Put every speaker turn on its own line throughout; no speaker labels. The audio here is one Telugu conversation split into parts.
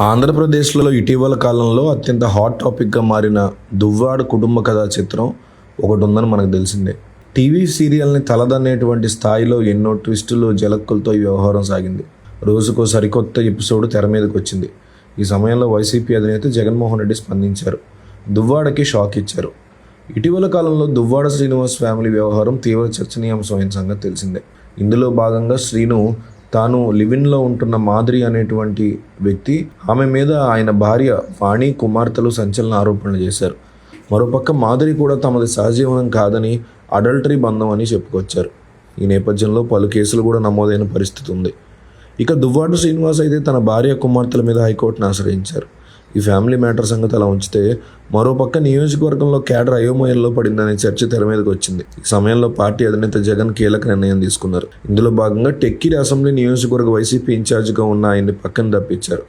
ఆంధ్రప్రదేశ్లో ఇటీవల కాలంలో అత్యంత హాట్ టాపిక్గా మారిన దువ్వాడ కుటుంబ కథా చిత్రం ఒకటి ఉందని మనకు తెలిసిందే. టీవీ సీరియల్ని తలదన్నేటువంటి స్థాయిలో ఎన్నో ట్విస్టులు జలక్కులతో ఈ వ్యవహారం సాగింది. రోజుకో సరికొత్త ఎపిసోడ్ తెర మీదకి వచ్చింది ఈ సమయంలో వైసీపీ అధినేత జగన్మోహన్ రెడ్డి స్పందించారు. దువ్వాడకి షాక్ ఇచ్చారు. ఇటీవల కాలంలో దువ్వాడ శ్రీనివాస్ ఫ్యామిలీ వ్యవహారం తీవ్ర చర్చనీయాంశమైన సంగతి తెలిసిందే. ఇందులో భాగంగా శ్రీను తాను లివిన్లో ఉంటున్న మాదిరి అనేటువంటి వ్యక్తి ఆమె మీద ఆయన భార్య వాణి కుమార్తెలు సంచలన ఆరోపణలు చేశారు. మరోపక్క మాదిరి కూడా తమది సహజీవనం కాదని అడల్టరీ బంధం అని చెప్పుకొచ్చారు. ఈ నేపథ్యంలో పలు కేసులు కూడా నమోదైన పరిస్థితి ఉంది. ఇక దువ్వాడు శ్రీనివాస్ అయితే తన భార్య కుమార్తెల మీద హైకోర్టును ఆశ్రయించారు. ఈ ఫ్యామిలీ మ్యాటర్ సంగతి అలా ఉంచితే మరోపక్క నియోజకవర్గంలో కేడర్ అయోమయంలో పడిందనే చర్చ తెర మీదకి వచ్చింది. ఈ సమయంలో పార్టీ అధినేత జగన్ కీలక నిర్ణయం తీసుకున్నారు. ఇందులో భాగంగా టెక్కిరి అసెంబ్లీ నియోజకవర్గ వైసీపీ ఇన్ఛార్జిగా ఉన్న ఆయన్ని పక్కన తప్పించారు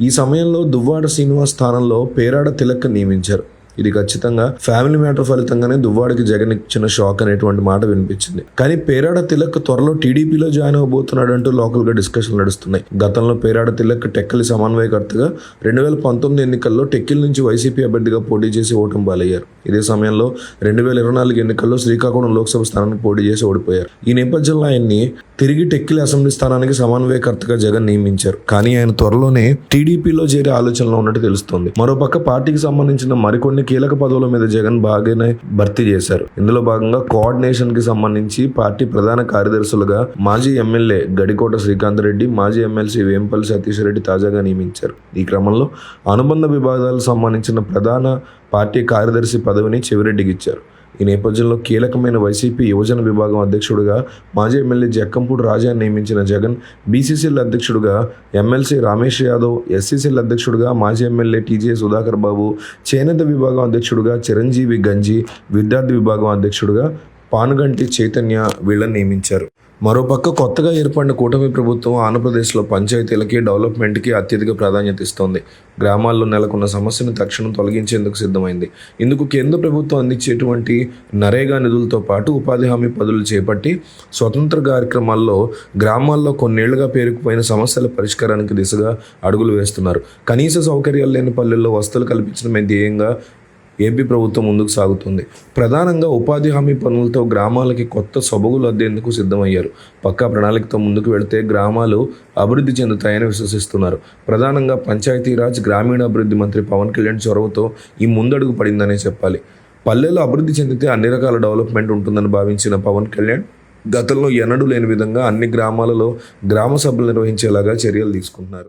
ఈ సమయంలో దువ్వాడ శ్రీనివాస్ స్థానంలో పేరాడ తిలక్ నియమించారు. ఇది ఖచ్చితంగా ఫ్యామిలీ మ్యాటర్ ఫలితంగానే దువ్వాడికి జగన్ ఇచ్చిన షాక్ అనేటువంటి మాట వినిపించింది. కానీ పేరాడ తిలక్ త్వరలో టీడీపీలో జాయిన్ అవబోతున్నాడు అంటూ లోకల్గా డిస్కషన్లు నడుస్తున్నాయి. గతంలో పేరాడ తిలక్ టెక్కలి సమన్వయకర్తగా రెండు వేల పంతొమ్మిది ఎన్నికల్లో టెక్కిల్ నుంచి వైసీపీ అభ్యర్థిగా పోటీ చేసి ఓటమి పాలయ్యారు. ఇదే సమయంలో రెండు వేల ఇరవై నాలుగు ఎన్నికల్లో శ్రీకాకుళం లోక్సభ స్థానానికి పోటీ చేసి ఓడిపోయారు. ఈ నేపథ్యంలో ఆయన్ని తిరిగి టెక్కిలి అసెంబ్లీ స్థానానికి సమన్వయకర్తగా జగన్ నియమించారు. కానీ ఆయన త్వరలోనే టీడీపీలో చేరే ఆలోచనలో ఉన్నట్టు తెలుస్తోంది. మరోపక్క పార్టీకి సంబంధించిన మరికొన్ని కీలక పదవుల మీద జగన్ బాగానే భర్తీ చేశారు. ఇందులో భాగంగా కోఆర్డినేషన్కి సంబంధించి పార్టీ ప్రధాన కార్యదర్శులుగా మాజీ ఎమ్మెల్యే గడికోట శ్రీకాంత్ రెడ్డి మాజీ ఎమ్మెల్సీ వేంపల్లి సతీష్ రెడ్డి తాజాగా నియమించారు. ఈ క్రమంలో అనుబంధ విభాగాలకు సంబంధించిన ప్రధాన పార్టీ కార్యదర్శి పదవిని చెవిరెడ్డికి ఇచ్చారు. ఈ నేపథ్యంలో కీలకమైన వైసీపీ యువజన విభాగం అధ్యక్షుడిగా మాజీ ఎమ్మెల్యే జక్కంపూడి రాజా నియమించిన జగన్ బీసీసీఎల్ అధ్యక్షుడిగా ఎమ్మెల్సీ రమేష్ యాదవ్ ఎస్సీసీల అధ్యక్షుడిగా మాజీ ఎమ్మెల్యే టీజే సుధాకర్ బాబు చేనేత విభాగం అధ్యక్షుడిగా చిరంజీవి గంజి విద్యార్థి విభాగం అధ్యక్షుడిగా పానుగంటి చైతన్య వీళ్ళని నియమించారు. మరోపక్క కొత్తగా ఏర్పడిన కూటమి ప్రభుత్వం ఆంధ్రప్రదేశ్లో పంచాయతీలకి డెవలప్మెంట్కి అత్యధిక ప్రాధాన్యత ఇస్తోంది. గ్రామాల్లో నెలకొన్న సమస్యను తక్షణం తొలగించేందుకు సిద్ధమైంది. ఇందుకు కేంద్ర ప్రభుత్వం అందించేటువంటి నరేగా నిధులతో పాటు ఉపాధి హామీ పదులు చేపట్టి స్వతంత్ర కార్యక్రమాల్లో గ్రామాల్లో కొన్నేళ్ళుగా పేరుకుపోయిన సమస్యల పరిష్కారానికి దిశగా అడుగులు వేస్తున్నారు. కనీస సౌకర్యాలు లేని పల్లెల్లో వసతులు కల్పించడమే ధ్యేయంగా ఏపీ ప్రభుత్వం ముందుకు సాగుతుంది. ప్రధానంగా ఉపాధి హామీ పనులతో గ్రామాలకి కొత్త సొబగులు అద్దేందుకు సిద్ధమయ్యారు. పక్కా ప్రణాళికతో ముందుకు వెళితే గ్రామాలు అభివృద్ధి చెందుతాయని విశ్వసిస్తున్నారు. ప్రధానంగా పంచాయతీరాజ్ గ్రామీణాభివృద్ధి మంత్రి పవన్ కళ్యాణ్ చొరవతో ఈ ముందడుగు పడిందనే చెప్పాలి. పల్లెలు అభివృద్ధి చెందితే అన్ని రకాల డెవలప్మెంట్ ఉంటుందని భావించిన పవన్ కళ్యాణ్ గతంలో ఎన్నడూ లేని విధంగా అన్ని గ్రామాలలో గ్రామ సభలు నిర్వహించేలాగా చర్యలు తీసుకుంటున్నారు.